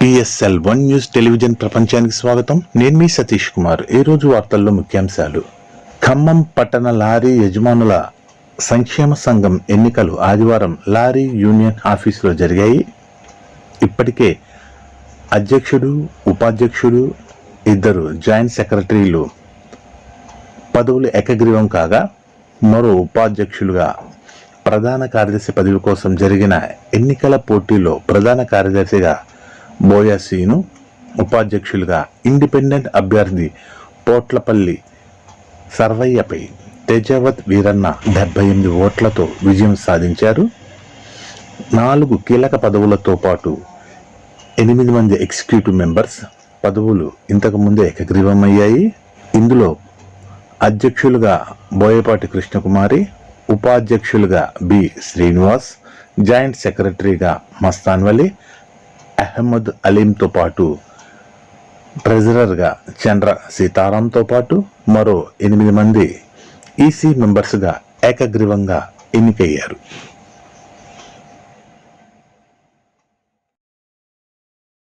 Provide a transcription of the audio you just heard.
పిఎస్ఎల్ one news television ప్రపంచానికి స్వాగతం. నేను మీ సతీష్ కుమార్. ఈరోజు వార్తల్లో ముఖ్యాంశాలు. ఖమ్మం పట్టణ లారీ యజమానుల సంక్షేమ సంఘం ఎన్నికలు ఆదివారం లారీ యూనియన్ ఆఫీసులో జరిగాయి. ఇప్పటికే అధ్యక్షుడు ఉపాధ్యక్షుడు ఇద్దరు జాయింట్ సెక్రటరీలు పదవులు ఏకగ్రీవం కాగా మరో ఉపాధ్యక్షులుగా ప్రధాన కార్యదర్శి పదవి కోసం జరిగిన ఎన్నికల పోటీలో ప్రధాన కార్యదర్శిగా బోయాసీను ఉపాధ్యక్షులుగా ఇండిపెండెంట్ అభ్యర్థి పోట్లపల్లి సర్వయ్యపై తేజావత్ వీరన్న డెబ్బై ఎనిమిది ఓట్లతో విజయం సాధించారు. నాలుగు కీలక పదవులతో పాటు ఎనిమిది మంది ఎగ్జిక్యూటివ్ మెంబర్స్ పదవులు ఇంతకు ముందే ఏకగ్రీవమయ్యాయి. ఇందులో అధ్యక్షులుగా బోయపాటి కృష్ణకుమారి ఉపాధ్యక్షులుగా బి శ్రీనివాస్ జాయింట్ సెక్రటరీగా మస్తాన్వలి అహ్మద్ అలీంతో పాటు ట్రెజరర్గా చంద్ర సీతారాంతో పాటు మరో ఎనిమిది మంది ఈసీ మెంబర్స్గా ఏకగ్రీవంగా ఎన్నికయ్యారు.